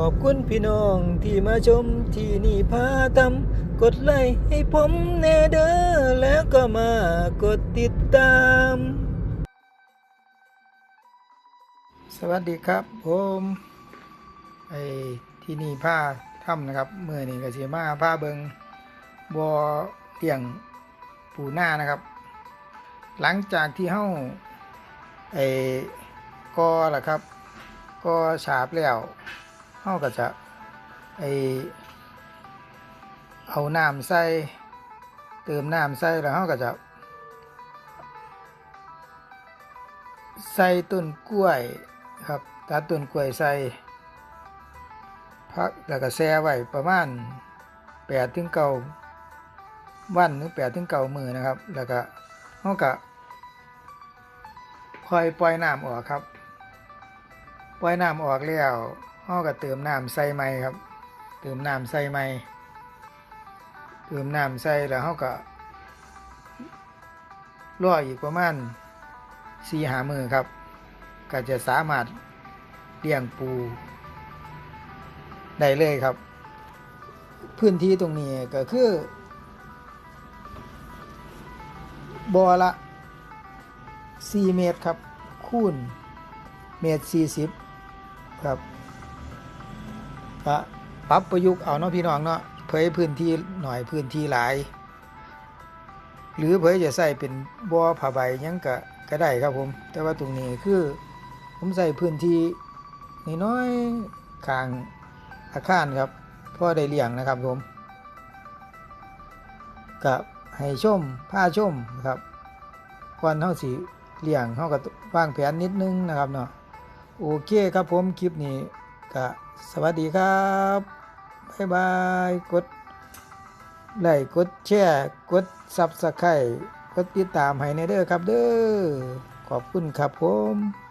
ขอบคุณพี่น้องที่มาชมที่นี่พาทำกดไลค์ให้ผมแน่เด้อแล้วก็มากดติดตาม สวัสดีครับผมไอ้ที่นี่ผ้าถ้ำนะครับเมื่อนี้ก็สิมาผ้าเบิงบอเตียงปูหน้านะครับ หลังจากที่เฮ้าไอ้กอล่ะครับกอฉาบแล้ว เฮ้าก็จะไอเอาน้ำใส่เติมน้ำใส่แล้วเฮ้าก็จะ ใส่ต้นกล้วยครับตัดต้นกล้วยใส่พักแล้วก็แช่ไว้ประมาณแปดถึงเก้าวันหรือแปดถึงเก้ามือนะครับ แล้วก็เขาก็คอยปล่อยน้ำออกครับ ปล่อยน้ำออกแล้ว เขาก็เติมน้ำใส่ใหม่ครับ เติมน้ำใส่ใหม่เติมน้ำใส่แล้วเขาก็รออีกประมาณสี่หามือครับ ก็จะสามารถเลี้ยงปูได้เลยครับ พื้นที่ตรงนี้ก็คือบ่อละ4เมตรครับคูณเมตร40 ครับ ก็ปรับประยุกต์เอาเนาะพี่น้องเนาะเผยพื้นที่หน่อยพื้นที่หลาย หรือเผยจะใส่เป็นบ่อผ้าใบยังก็ก็ได้ครับผม แต่ว่าตรงนี้คือ ผมใส่พื้นที่น้อยๆข้างอาคารครับพ่อได้เลี้ยงนะครับผมกับให้ชมผ้าชมครับก่อนเท่าสีเลี้ยงเขาก็วางแผนนิดนึงนะครับเนาะโอเคครับผมคลิปนี้ ก็สวัสดีครับ บ๊ายบาย กดไลค์กดแชร์กดซับสไครต์กดติดตามให้ในเด้อครับเด้อขอบคุณครับผม